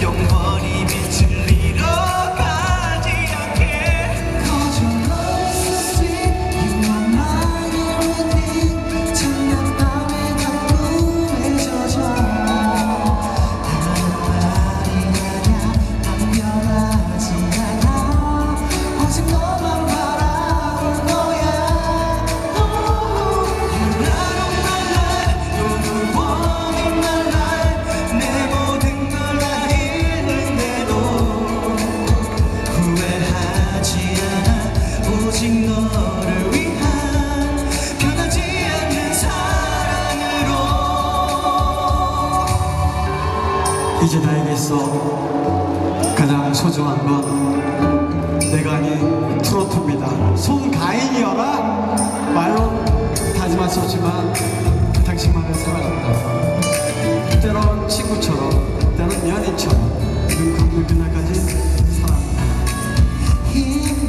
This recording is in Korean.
拥抱黎明。 후회하지 않아 오직 너를 위한 변하지 않는 사랑으로 이제 나에게서 가장 소중한 건 내가 아닌 트로트입니다. 손가인이여라 말로 다짐할 수 없지만 당신만을 사랑한다. 때론 친구처럼, 때론 연인처럼 눈 감는 그날까지 aqui.